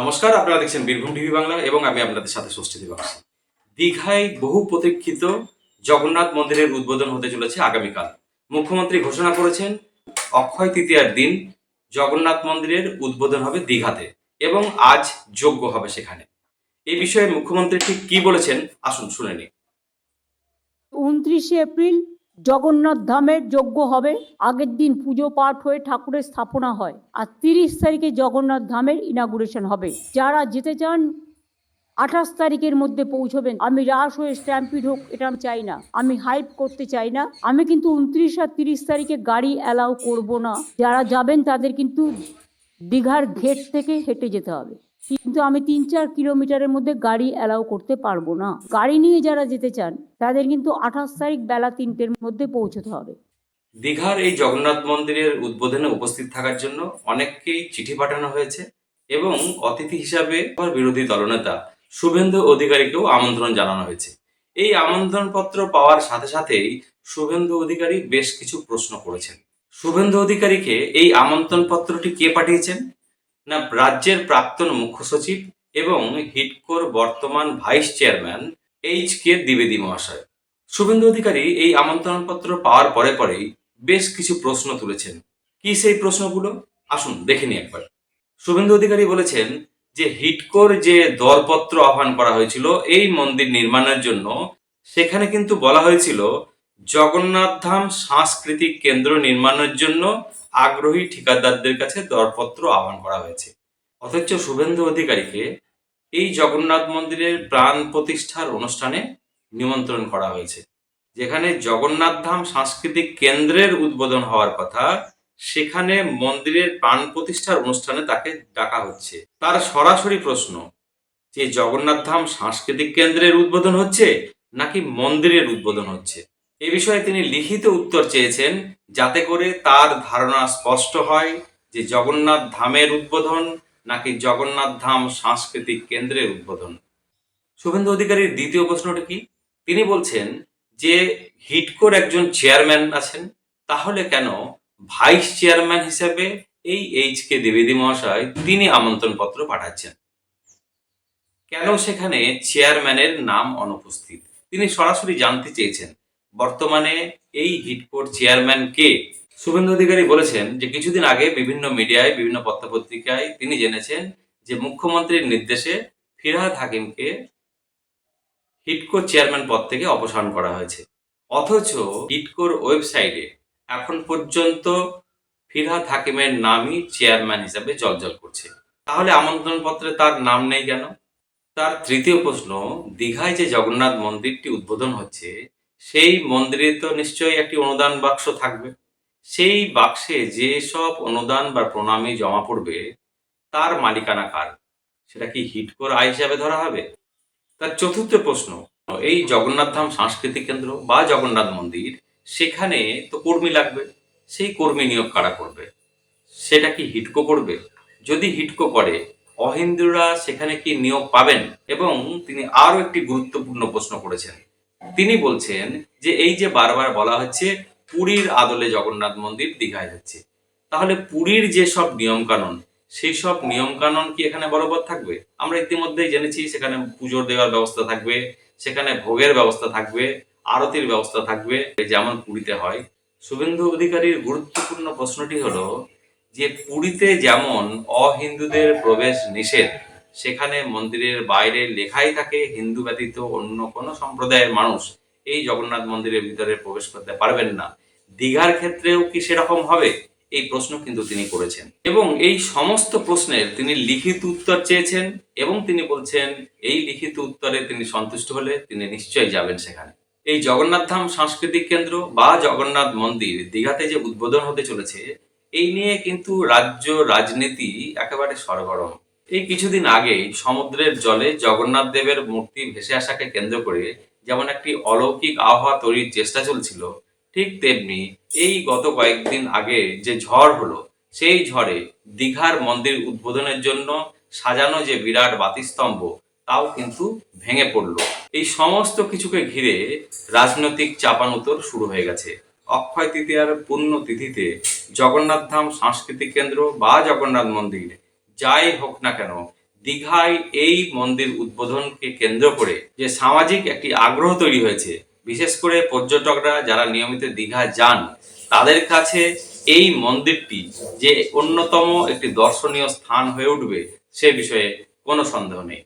নমস্কার, আপনারা দেখছেন বীরভূম টিভি বাংলা এবং আমি আপনাদের সাথে ষষ্ঠী দিবাস। দীঘায় বহু প্রতীক্ষিত জগন্নাথ মন্দিরের উদ্বোধন হতে চলেছে আগামীকাল। মুখ্যমন্ত্রী ঘোষণা করেছেন, অক্ষয় তৃতীয়ার দিন জগন্নাথ মন্দিরের উদ্বোধন হবে দীঘাতে এবং আজ যোগ্য হবে সেখানে। এই বিষয়ে মুখ্যমন্ত্রী ঠিক কি বলেছেন, আসুন শুনে নিই। উনত্রিশে এপ্রিল জগন্নাথ ধামের যজ্ঞ হবে। আগের দিন পুজো পাঠ হয়ে ঠাকুরের স্থাপনা হয়। আর তিরিশ তারিখে জগন্নাথ ধামের ইনাগুরেশন হবে। যারা যেতে চান, আঠাশ তারিখের মধ্যে পৌঁছবেন। আমি রাস হয়ে স্ট্যাম্পিড হোক, এটা আমি চাই না। আমি হাইপ করতে চাই না। আমি কিন্তু উনত্রিশ আর তিরিশ তারিখে গাড়ি অ্যালাউ করব না। যারা যাবেন, তাদের কিন্তু দীঘার ঘেট থেকে হেঁটে যেতে হবে। কিন্তু আমি তিন চার কিলোমিটারের মধ্যে গাড়ি অ্যালাউ করতে পারব না। গাড়ি নিয়ে যারা যেতে চান, তাদের কিন্তু আঠাশ তারিখ বেলা তিনটের মধ্যে পৌঁছতে হবে। দীঘার এই জগন্নাথ মন্দিরের উদ্বোধনে উপস্থিত থাকার জন্য অনেককেই চিঠি পাঠানো হয়েছে এবং অতিথি হিসাবে বিরোধী দলনেতা শুভেন্দু অধিকারীকেও আমন্ত্রণ জানানো হয়েছে। এই আমন্ত্রণপত্র পাওয়ার সাথে সাথেই শুভেন্দু অধিকারী বেশ কিছু প্রশ্ন করেছেন। শুভেন্দু অধিকারীকে এই আমন্ত্রণপত্রটি কে পাঠিয়েছেন? না, রাজ্যের প্রাক্তন মুখ্য সচিব এবং হিটকোর বর্তমান ভাইস চেয়ারম্যান এইচ কে দ্বিবেদী মহাশয়। শুভেন্দু অধিকারী এই আমন্ত্রণপত্র পাওয়ার পরে পরেই বেশ কিছু প্রশ্ন তুলেছেন। কি সেই প্রশ্নগুলো? আসুন, দেখে নিই একবার। শুভেন্দু অধিকারী বলেছেন যে, হিটকোর যে দরপত্র আহ্বান করা হয়েছিল এই মন্দির নির্মাণের জন্য, সেখানে কিন্তু বলা হয়েছিল জগন্নাথ ধাম সাংস্কৃতিক কেন্দ্র নির্মাণের জন্য আগ্রহী ঠিকাদারদের কাছে দরপত্র আহ্বান করা হয়েছে। অথচ শুভেন্দু অধিকারীকে এই জগন্নাথ মন্দিরের প্রাণ প্রতিষ্ঠার অনুষ্ঠানে নিমন্ত্রণ করা হয়েছে। যেখানে জগন্নাথ ধাম সাংস্কৃতিক কেন্দ্রের উদ্বোধন হওয়ার কথা, সেখানে মন্দিরের প্রাণ প্রতিষ্ঠার অনুষ্ঠানে তাকে ডাকা হচ্ছে। তার সরাসরি প্রশ্ন, যে জগন্নাথ ধাম সাংস্কৃতিক কেন্দ্রের উদ্বোধন হচ্ছে নাকি মন্দিরের উদ্বোধন হচ্ছে? এ বিষয়ে তিনি লিখিত উত্তর চেয়েছেন যাতে করে তার ধারণা স্পষ্ট হয় যে জগন্নাথ ধামের উদ্বোধন নাকি জগন্নাথ ধাম সাংস্কৃতিক কেন্দ্রের উদ্বোধন। শুভেন্দু অধিকারীর দ্বিতীয় প্রশ্নটা কি? তিনি বলছেন যে হিটকোর একজন চেয়ারম্যান আছেন, তাহলে কেন ভাইস চেয়ারম্যান হিসেবে এই এইচ কে দ্বিবেদী মহাশয় তিনি আমন্ত্রণ পত্র পাঠাচ্ছেন? কেন সেখানে চেয়ারম্যানের নাম অনুপস্থিত? তিনি সরাসরি জানতে চেয়েছেন। বর্তমানে এই হিটকোর চেয়ারম্যান কে? শুভেন্দু অধিকারী বলেছেন যে কিছুদিন আগে বিভিন্ন মিডিয়ায়, বিভিন্ন পত্রপত্রিকায় তিনি জেনেছেন যে মুখ্যমন্ত্রীর নির্দেশে ফিরহাদ হাকিমকে হিটকো চেয়ারম্যান পদ থেকে অপসারণ করা হয়েছে। অথচ হিটকোর ওয়েবসাইটে এখন পর্যন্ত ফিরহাদ হাকিমের নামই চেয়ারম্যান হিসেবে জলজল করছে। তাহলে আমন্ত্রণ পত্রে তার নাম নেই কেন? তার তৃতীয় প্রশ্ন, দীঘায় যে জগন্নাথ মন্দিরটি উদ্বোধন হচ্ছে সেই মন্দিরে তো নিশ্চয়ই একটি অনুদান বাক্স থাকবে। সেই বাক্সে যে সব অনুদান বা প্রণামী জমা পড়বে, তার মালিকানা কার? সেটা কি হিটকোর আয় হিসাবে ধরা হবে? তার চতুর্থ প্রশ্ন, এই জগন্নাথ ধাম সাংস্কৃতিক কেন্দ্র বা জগন্নাথ মন্দির, সেখানে তো কর্মী লাগবে। সেই কর্মী নিয়োগ কারা করবে? সেটা কি হিটকো করবে? যদি হিটকো করে, অহিন্দুরা সেখানে কি নিয়োগ পাবেন? এবং তিনি আরও একটি গুরুত্বপূর্ণ প্রশ্ন করেছেন তিনি বলছেন যে এই যে বারবার বলা হচ্ছে পুরীর আদলে জগন্নাথ মন্দির দীঘায় হচ্ছে তাহলে পুরীর যে সব নিয়ম কানুন সেই সব নিয়ম কানুন কি এখানে বলবৎ থাকবে? আমরা ইতিমধ্যেই জেনেছি সেখানে পুজোর দেওয়ার ব্যবস্থা থাকবে, সেখানে ভোগের ব্যবস্থা থাকবে, আরতির ব্যবস্থা থাকবে, যেমন পুরীতে হয়। শুভেন্দু অধিকারীর গুরুত্বপূর্ণ প্রশ্নটি হলো যে পুরীতে যেমন অহিন্দুদের প্রবেশ নিষেধ সেখানে মন্দিরের বাইরে লেখাই থাকে, হিন্দু ব্যতীত অন্য কোনো সম্প্রদায়ের মানুষ এই জগন্নাথ মন্দিরের ভিতরে প্রবেশ করতে পারবেন না। দীঘার ক্ষেত্রেও কি সেরকম হবে? এই প্রশ্ন কিন্তু তিনি করেছেন। এবং এই সমস্ত প্রশ্নের তিনি লিখিত উত্তর চেয়েছেন এবং তিনি বলছেন, এই লিখিত উত্তরে তিনি সন্তুষ্ট হলে তিনি নিশ্চয়ই যাবেন সেখানে। এই জগন্নাথ ধাম সাংস্কৃতিক কেন্দ্র বা জগন্নাথ মন্দির দীঘাতে যে উদ্বোধন হতে চলেছে, এই নিয়ে কিন্তু রাজ্য রাজনীতি একেবারে সরগরম। এই কিছুদিন আগেই সমুদ্রের জলে জগন্নাথ দেবের মূর্তি ভেসে আসাকে কেন্দ্র করে যেমন একটি অলৌকিক আবহাওয়া তৈরির চেষ্টা চলছিল, ঠিক তেমনি এই গত কয়েকদিন আগে যে ঝড় হলো, সেই ঝড়ে দীঘার মন্দির উদ্বোধনের জন্য সাজানো যে বিরাট বাতিস্তম্ভ, তাও কিন্তু ভেঙে পড়ল। এই সমস্ত কিছুকে ঘিরে রাজনৈতিক চাপানুতর শুরু হয়ে গেছে। অক্ষয় তৃতীয়ার পূর্ণ তিথিতে জগন্নাথ ধাম সাংস্কৃতিক কেন্দ্র বা জগন্নাথ মন্দির যাই হোক না কেন, দীঘায় এই মন্দির উদ্বোধনকে কেন্দ্র করে যে সামাজিক একটি আগ্রহ তৈরি হয়েছে, বিশেষ করে পর্যটকরা যারা নিয়মিত দীঘা যান, তাদের কাছে এই মন্দিরটি যে অন্যতম একটি দর্শনীয় স্থান হয়ে উঠবে, সে বিষয়ে কোনো সন্দেহ নেই।